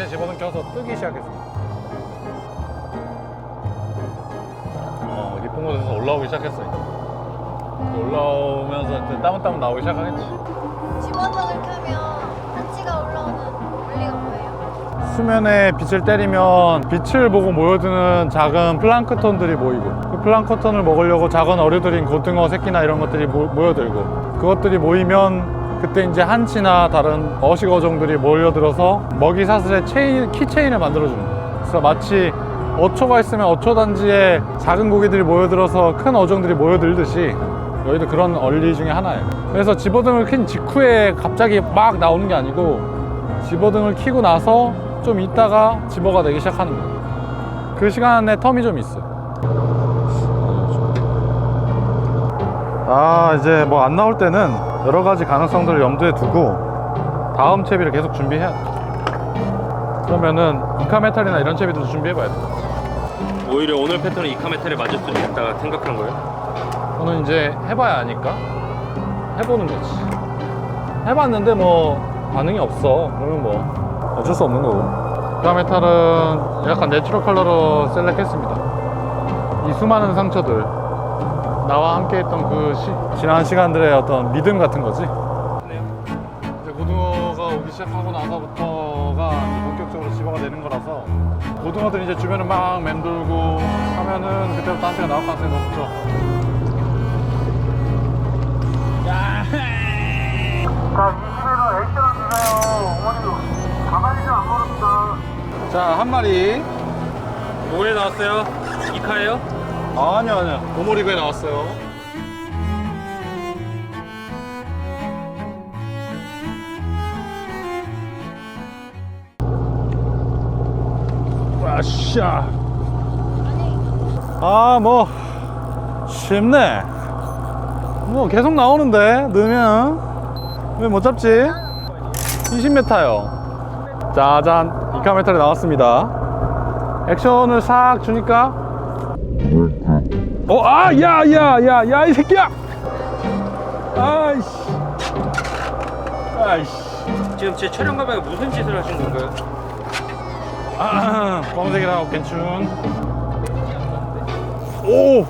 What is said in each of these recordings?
이제 집어넣겨서 뜨기 시작했습니다. 어, 리폰 곳에서 올라오기 시작했어. 이제. 올라오면서 이제 따문따문 나오기 시작하겠지. 집어넣을 켜면 한치가 올라오는 원리가 뭐예요? 수면에 빛을 때리면 빛을 보고 모여드는 작은 플랑크톤들이 모이고 그 플랑크톤을 먹으려고 작은 어류들인 고등어 새끼나 이런 것들이 모, 모여들고 그것들이 모이면 그때 이제 한치나 다른 어식 어종들이 몰려들어서 먹이 사슬의 체인, 키체인을 만들어주는 거예요. 그래서 마치 어초가 있으면 어초 단지에 작은 고기들이 모여들어서 큰 어종들이 모여들듯이 여기도 그런 원리 중에 하나예요. 그래서 집어등을 킨 직후에 갑자기 막 나오는 게 아니고 집어등을 키고 나서 좀 있다가 집어가 되기 시작하는 거예요. 그 시간에 텀이 좀 있어요. 아, 이제 뭐 안 나올 때는 여러 가지 가능성들을 염두에 두고 다음 채비를 계속 준비해야 돼. 그러면은 이카메탈이나 이런 채비도 준비해봐야 돼. 오히려 오늘 패턴은 이카메탈에 맞을 수도 있다 생각한 거예요? 저는 이제 해봐야 아니까 해보는 거지. 해봤는데 뭐 반응이 없어. 그러면 뭐 어쩔 수 없는 거고. 이카메탈은 약간 내추럴 컬러로 셀렉했습니다. 이 수많은 상처들 나와 함께 했던 그 시- 지난 시간들의 어떤 믿음 같은 거지. 네. 이제 고등어가 오기 시작하고 나서부터가 본격적으로 집어가 되는 거라서 고등어들이 이제 주변을 막 맴돌고 하면은 그때부터 한치가 나올 가능성이 높죠. 자, 20회로 액션을 주세요. 어머니도 가만히 좀안 걸었다. 자, 한 마리. 뭐에 나왔어요? 이카예요? 아니요, 아니요. 오모리그에 나왔어요. 와샤. 아, 뭐, 쉽네. 뭐, 계속 나오는데, 넣으면. 왜 못 잡지? 20m요. 짜잔. 이카메탈이 나왔습니다. 액션을 싹 주니까 어, 아, 야, 야, 야, 야, 이 새끼야! 아이씨. 아이씨. 지금 제 촬영 가방에 무슨 짓을 하신 건가요? 아, 검색이라고 괜춘. 오!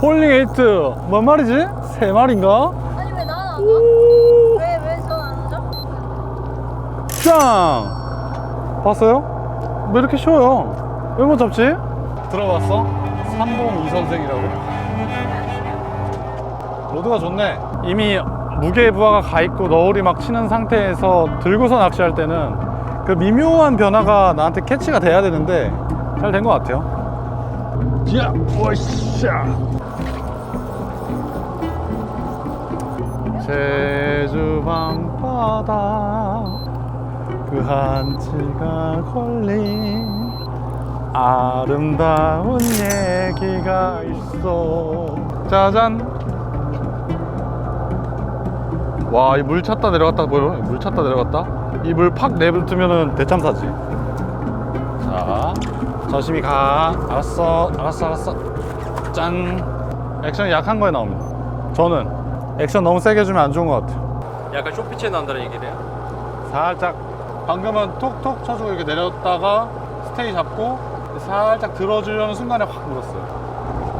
폴링 에이트. 뭔 말이지? 세 마리인가? 아니 왜 나는 안 와? 오! 왜왜 저안 오죠? 짱! 봤어요? 왜 이렇게 쉬워요? 왜 못 잡지? 들어봤어? 삼봉 이선생이라고. 로드가 좋네. 이미 무게 부하가 가 있고 너울이 막 치는 상태에서 들고서 낚시할 때는 그 미묘한 변화가 나한테 캐치가 돼야 되는데 잘 된 것 같아요. 야, 오샤. 제주 밤바다 그 한치가 걸린 아름다운 얘기가 있어. 짜잔. 와 이 물 찼다 내려갔다 보여 물 찼다 내려갔다? 이 물 팍 내뱉으면은 대참사지. 자 조심히 가. 알았어 알았어 알았어. 짠. 액션이 약한 거에 나옵니다 저는 액션 너무 세게 주면 안 좋은 것 같아요. 약간 쇼피치에 나온다는 얘기네요. 살짝 방금은 톡톡 쳐주고 이렇게 내렸다가 스테이 잡고 살짝 들어주려는 순간에 확 물었어요.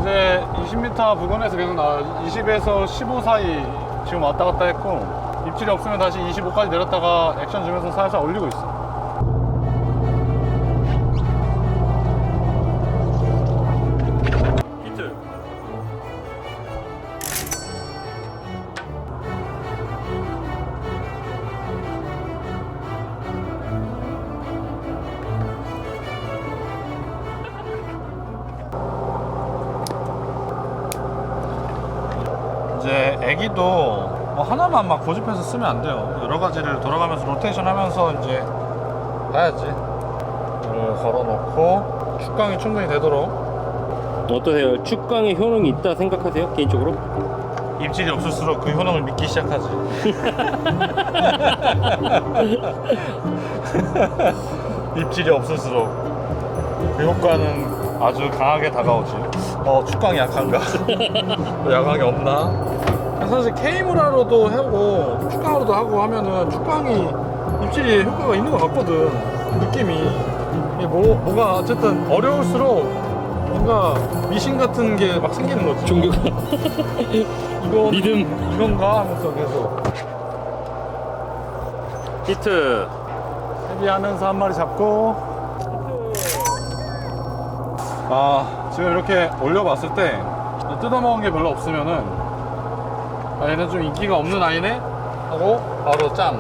이제 20m 부근에서 계속 나와요. 20에서 15 사이 지금 왔다 갔다 했고 입질이 없으면 다시 25까지 내렸다가 액션 주면서 살살 올리고 있어. 애기도 뭐 하나만 막 고집해서 쓰면 안 돼요. 여러 가지를 돌아가면서 로테이션 하면서 이제 봐야지. 이걸 걸어놓고 축강이 충분히 되도록 어떠세요? 축강의 효능이 있다 생각하세요? 개인적으로? 입질이 없을수록 그 효능을 믿기 시작하지. 입질이 없을수록 그 효과는 아주 강하게 다가오지. 어, 축광이 약한가? 약하게 없나? 사실 K무라로도 하고 축광으로도 하고 하면은 축광이 입질이 효과가 있는 것 같거든. 그 느낌이. 이게 뭐, 뭐가 어쨌든 어려울수록 뭔가 미신 같은 게 막 생기는 거지. 종교가 이거 믿음 이건가 하면서 계속 히트 헤비하면서 한 마리 잡고 아 지금 이렇게 올려봤을 때 뜯어먹은 게 별로 없으면은 아, 얘는 좀 인기가 없는 아이네 하고 바로 짠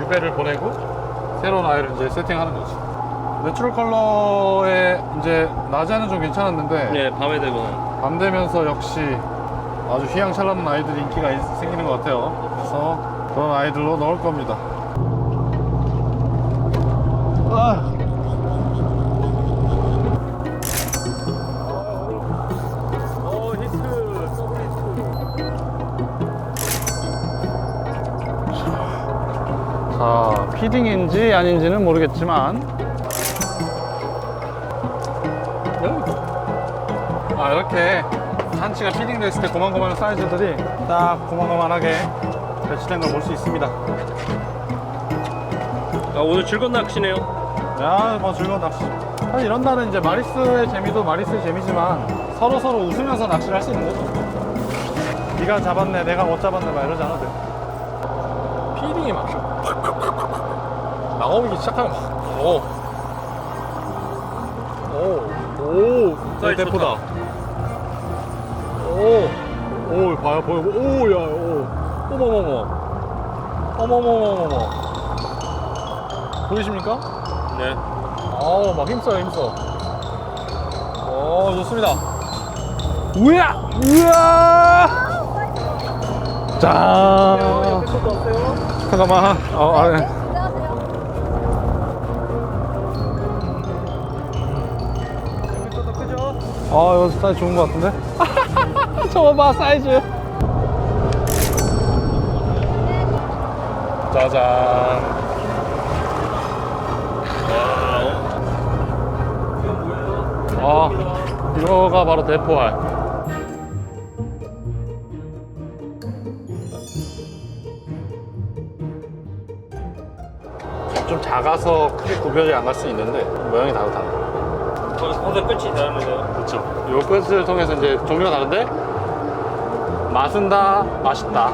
유배를 보내고 새로운 아이를 이제 세팅하는 거지 내추럴 컬러에 이제 낮에는 좀 괜찮았는데 네 밤에 되면 밤 되면서 역시 아주 휘황찬란한 아이들이 인기가 있- 생기는 것 같아요. 그래서 그런 아이들로 넣을 겁니다. 아. 자, 피딩인지 아닌지는 모르겠지만 아, 이렇게 한치가 피딩 됐을 때 고만고만한 사이즈들이 딱 고만고만하게 배치된 걸 볼 수 있습니다. 아 오늘 즐거운 낚시네요 야, 뭐 즐거운 낚시. 사실 이런 날은 이제 마리스의 재미도 마리스의 재미지만 서로 서로 웃으면서 낚시를 할 수 있는 거죠. 네가 잡았네, 내가 못 잡았네, 막 이러지 않아도 돼. 피딩이 막 나오기 시작하면 막 오, 오, 오, 사이즈 대포다. 좋다. 오, 오, 봐요, 보여, 오, 야, 오, 어머머머, 어머머머머머. 보이십니까? 네. 아우 막 힘써요 힘써. 오 좋습니다. 우야! 우야! 짠 잠깐만. 어, 아, 네. 아 이거 사이즈 좋은 것 같은데? 저거 봐 사이즈. 짜잔. 아 이거가 바로 대포알 작아서 크게 구별이 안 갈 수 있는데 모양이 다르다 항상 끝이 다르네요 그렇죠. 요 끝을 통해서 이제 종류가 다른데 맛은 다 맛있다.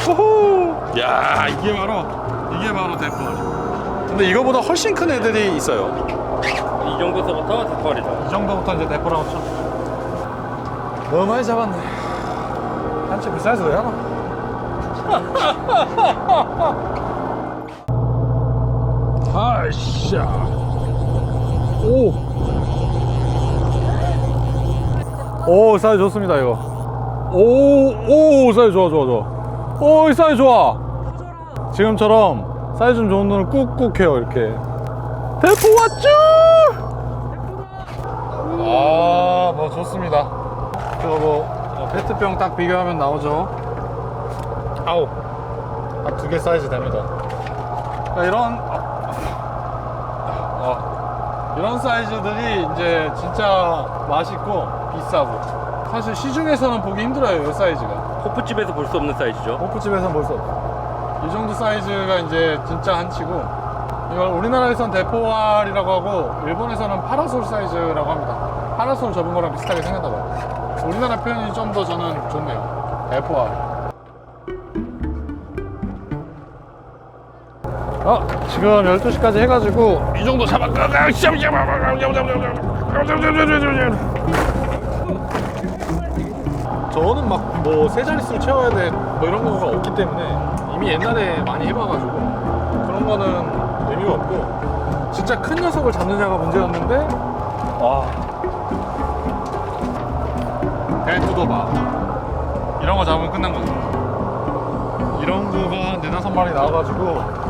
후후. 야 이게 바로 이게 바로 대포알. 근데 이거보다 훨씬 큰 애들이 있어요. 이 정도서부터 닭발이다 이 정도부터 이제 대포라고 쳐. 너무 많이 잡았네. 한치 비싸서 왜 하나? 아이씨. 오. 오, 사이즈 좋습니다, 이거. 오, 오, 사이즈 좋아, 좋아, 좋아. 오, 이 사이즈 좋아. 지금처럼 사이즈 좀 좋은 놈은 꾹꾹 해요, 이렇게. 대포 왔죠? 아, 뭐 좋습니다. 그거 뭐 어, 페트병 딱 비교하면 나오죠. 아우, 한두개 사이즈 됩니다. 이런 어, 이런 사이즈들이 이제 진짜 맛있고 비싸고 사실 시중에서는 보기 힘들어요, 이 사이즈가. 호프집에서 볼 수 없는 사이즈죠 호프집에서는 볼 수 없어. 이 정도 사이즈가 이제 진짜 한치고 이걸 우리나라에선 대포알이라고 하고 일본에서는 파라솔 사이즈라고 합니다. 파라솔 접은 거랑 비슷하게 생겼나 봐요. 우리나라 표현이 좀 더 저는 좋네요. 대포알. 어, 지금 12시까지 해가지고 이 정도 잡았다. 저는 막 뭐 세 자릿수를 채워야 돼 뭐 이런 거가 없기 때문에 이미 옛날에 많이 해봐가지고 그런 거는 의미가 없고 진짜 큰 녀석을 잡느냐가 문제였는데 와 대투도바 이런 거 잡으면 끝난 거죠 이런 거가 한 네다섯 마리 나와가지고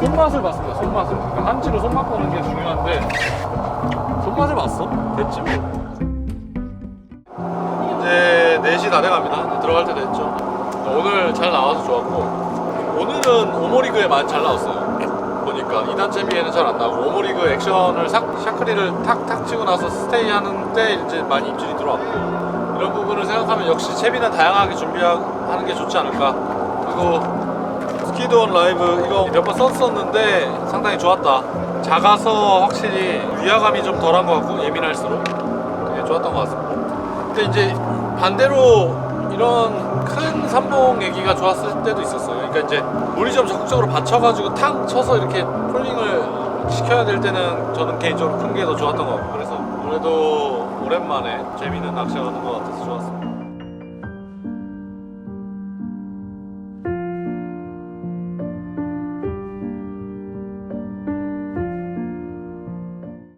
손맛을 봤습니다 손맛을 그러니까 한치로 손맛 보는 게 중요한데 손맛을 봤어? 됐지 뭐 이제 4시 다 돼갑니다. 들어갈 때 됐죠. 오늘 잘 나와서 좋았고 오늘은 오모리그에 많이 잘 나왔어요. 보니까 2단 채비에는 잘 안 나오고 오모리그 액션을 싹 샤크리를 탁탁 치고 나서 스테이 하는데 이제 많이 입질이 들어왔고 이런 부분을 생각하면 역시 채비는 다양하게 준비하는 게 좋지 않을까. 그리고 스 키드원 라이브 이거 몇 번 썼었는데 상당히 좋았다. 작아서 확실히 위화감이 좀 덜한 것 같고 예민할수록 되게 좋았던 것 같습니다. 근데 이제 반대로 이런 큰 삼봉 얘기가 좋았을 때도 있었어요. 그러니까 이제 물이 좀 적극적으로 받쳐가지고 탕 쳐서 이렇게 폴링을 시켜야 될 때는 저는 개인적으로 큰 게 더 좋았던 것 같고 그래서 그래도 오랜만에 재미있는 낚시가 하는 것 같아서.